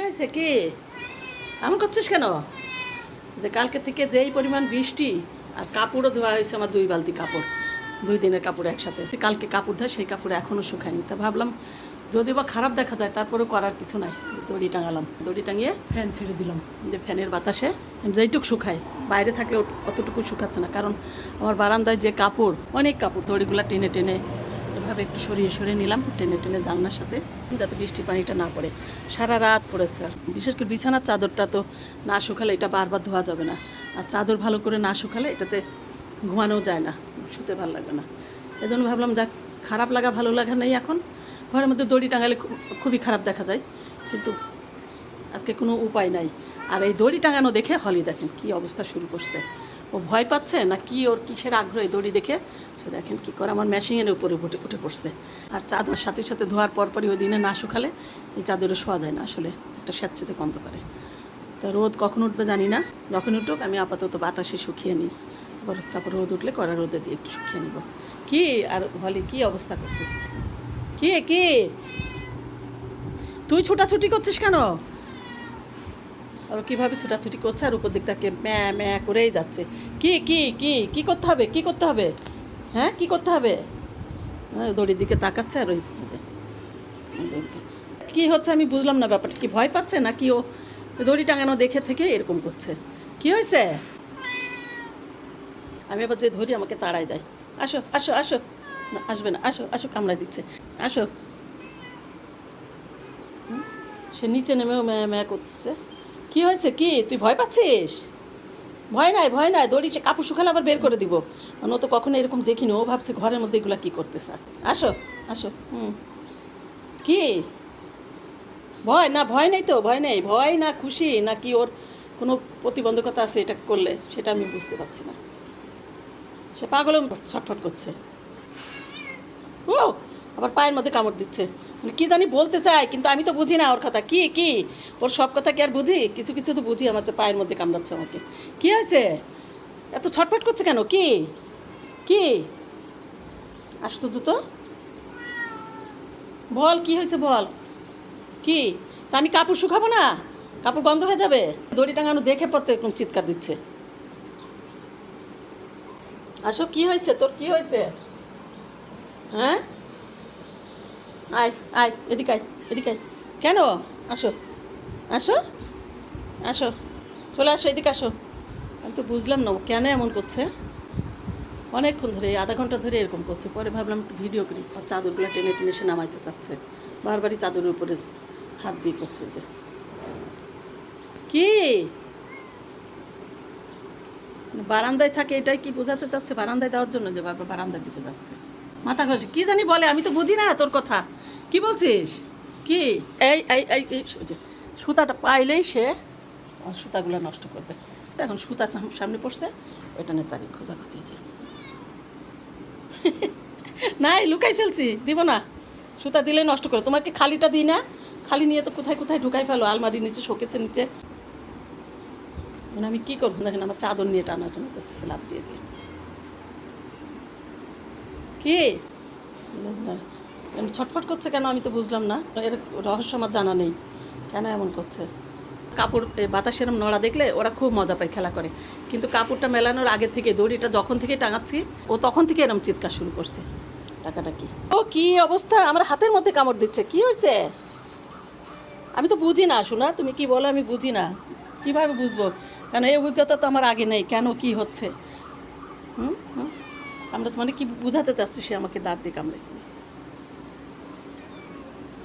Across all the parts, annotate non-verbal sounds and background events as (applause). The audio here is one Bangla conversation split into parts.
হয়েছে কি? এমন করছিস কেন? যে কালকে থেকে যেই পরিমাণ বৃষ্টি আর কাপড়ও ধোয়া হয়েছে আমার দুই বালতি কাপড়, দুই দিনের কাপড় একসাথে। কালকে কাপড় ধোয়, সেই কাপড় এখনও শুকায়নি। তা ভাবলাম যদি বা খারাপ দেখা যায়, তারপরেও করার কিছু নাই। দড়ি টাঙালাম। দড়ি টাঙিয়ে ফ্যান ছেড়ে দিলাম। যে ফ্যানের বাতাসে যেইটুকু শুকায়, বাইরে থাকলে অতটুকু শুকাচ্ছে না। কারণ আমার বারান্দায় যে কাপড়, অনেক কাপড়, দড়িগুলো টেনে টেনে এভাবে একটু সরিয়ে সরিয়ে নিলাম, টেনে টেনে জানলার সাথে, যাতে বৃষ্টির পানিটা না পড়ে। সারা রাত পড়েছে আর। বিশেষ করে বিছানার চাদরটা তো না শুকালে এটা বারবার ধোয়া যাবে না। আর চাদর ভালো করে না শুকালে এটাতে ঘুমানোও যায় না, শুতে ভালো লাগবে না। এই জন্য ভাবলাম, যাক, খারাপ লাগা ভালো লাগা নেই এখন। ঘরের মধ্যে দড়ি টাঙালে খুবই খারাপ দেখা যায়। কিন্তু আজকে কোনো উপায় নাই। আর এই দড়ি টাঙানো দেখে হলি দেখেন, কি অবস্থা শুরু করছে। ও ভয় পাচ্ছে না কি ওর কিসের আগ্রহে দড়ি দেখে? সে দেখেন কি করে, আমার মেশিনের উপরে উঠে উঠে পড়ছে। আর চাদর সাথে সাথে ধোয়ার পরপরই ওই দিনে না শুকালে এই চাদরে শোয়া যায় না, আসলে একটা স্যাঁতসেতে গন্ধ করে তো রোদ কখন উঠবে জানি না, যখন উঠুক আমি আপাতত বাতাসে শুকিয়ে নিই। তারপর তারপর রোদ উঠলে কড়া রোদে দিয়ে একটু শুকিয়ে নিব। কি? আর হলি কি অবস্থা করতেছে? কি কি? তুই ছোটাছুটি করছিস কেন? কীভাবে ছোটাছুটি করছে আর উপর দিক থেকে ম্যা ম্যা করেই যাচ্ছে। কি কি কি কি করতে হবে? কি করতে হবে? হ্যাঁ কি করতে হবে? হ্যাঁ, দড়ির দিকে তাকাচ্ছে আর ওই কি হচ্ছে আমি বুঝলাম না ব্যাপারটা। কি ভয় পাচ্ছে না কি ও দড়ি টাঙানো দেখে থেকে এরকম করছে? কি হয়েছে? আমি আবার যে ধরি আমাকে তাড়াই দেয়। আসো আসো আসো। না আসবে না। আসো আসো কামড়াই দিচ্ছে। আসো। সে নিচে নেমেও ম্যা ম্যা করছে। কি হয়েছে কি? তুই ভয় পাচ্ছিস? ভয় নাই ভয় নাই। দড়ি কাপড় শুকালে আবার বের করে দিব। ও তো কখনো এরকম দেখিনি। ও ভাবছে ঘরের মধ্যে এগুলো কী করতেছে। আসো আসো। হুম। কি? ভয় না, ভয় নেই তো? ভয় নেই? ভয় না, খুশি? না কি ওর কোনো প্রতিবন্ধকতা আছে এটা করলে? সেটা আমি বুঝতে পারছি না। সে পাগল ছটফট করছে। ও! আবার পায়ের মধ্যে কামড় দিচ্ছে। মানে কি জানি বলতে চায়, কিন্তু আমি তো বুঝি না ওর কথা। কি কি? ওর সব কথা কি আর বুঝি? কিছু কিছু তো বুঝি আমার পায়ের মধ্যে কামড়াচ্ছে আমাকে। কি হয়েছে? এত ছটফট করছে কেন? কি? কি? আসতো তো বল, কি হয়েছে বল? কি? তা আমি কাপড় শুকাবো না? কাপড় গন্ধ হয়ে যাবে? দড়ি টাঙানো দেখে পড়তে এরকম চিৎকার দিচ্ছে। আসো, কি হয়েছে? তোর কি হয়েছে? হ্যাঁ? আয় আয়, এদিকে আয় এদিকে আয়। কেন? আসো আসো আসো, চলে আসো, এদিকে আসো। আমি তো বুঝলাম না কেন এমন করছে? অনেকক্ষণ ধরে, আধা ঘণ্টা ধরে এরকম করছে। পরে ভাবলাম একটু ভিডিও করি। আর চাদরগুলো টেনে টেনে সে নামাইতে চাচ্ছে। বারবারই চাদরের উপরে হাত দিয়ে করছে যে। কি? মানে বারান্দায় থাকে, এটাই কি বোঝাতে চাচ্ছে? বারান্দায় দেওয়ার জন্য যে বারবার বারান্দার দিকে যাচ্ছে। মাথা ঘষে, কি জানি বলে, আমি তো বুঝি না তোর কথা। কি বলছিস? কি? এই এই এই সুতাটা পাইলেই সে সুতাগুলো নষ্ট করবে। এখন সুতা সামনে পড়ছে, ওইটা নিয়ে তারিখ খোঁজা খুঁজিয়েছে (laughs) নাই, লুকাই ফেলছি, দিব না। সুতা দিলে নষ্ট করো। তোমাকে খালিটা দিই না, খালি নিয়ে তো কোথায় কোথায় ঢুকাই ফেলো? আলমারির নিচে শোকেছে নিচে। মানে আমি কী করব? দেখেন আমার চাদর নিয়ে টানাটানি করতেছে লাভ দিয়ে দিয়ে। কি? ছটফট করছে কেন আমি তো বুঝলাম না। এর রহস্য আমার জানা নেই। কেন এমন করছে? কাপড় এ, বাতাসে এরম নড়া দেখলে ওরা খুব মজা পায় খেলা করে। কিন্তু কাপড়টা মেলানোর আগে থেকে দড়িটা যখন থেকে টাঙাচ্ছি ও তখন থেকে এরম চিৎকার শুরু করছে। টাকাটা কি ও কি অবস্থা? আমার হাতের মধ্যে কামড় দিচ্ছে। কি হয়েছে? আমি তো বুঝি না শোনা তুমি কি বলো আমি বুঝি না। কীভাবে বুঝব? কেন এই অভিজ্ঞতা তো আমার আগে নেই। কেন কি হচ্ছে? হুম হুম। আমরা তো মানে কি বুঝাতে চাচ্ছি সে আমাকে দাঁত দিয়ে কামড়ে।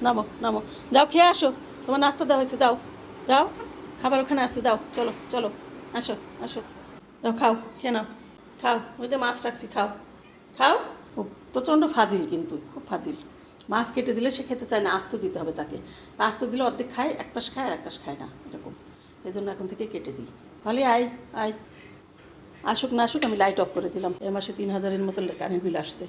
নামো নামো। যাও, খেয়ে আসো। তোমার নাস্তা দেওয়া হয়েছে, যাও। যাও, খাবার ওখানে আসছে যাও। চলো চলো। আসো আসো। যাও, খাও, খেয়ে নাও। খাও, ওই যে মাছ রাখছি, খাও। খাও? ও, প্রচণ্ড ফাজিল কিন্তু, খুব ফাজিল। মাছ কেটে দিলে সে খেতে চায় না, আস্ত দিতে হবে তাকে। তা আস্ত দিলে অর্ধেক খায়, এক পাশ খায় আর এক পাশ খায় না, এরকম। এই জন্য এখন থেকে কেটে দিই। তাহলে আয় আয়। আসুক না আসুক, আমি লাইট অফ করে দিলাম। এ মাসে তিন হাজারের মতো কারেন্ট বিল আসছে।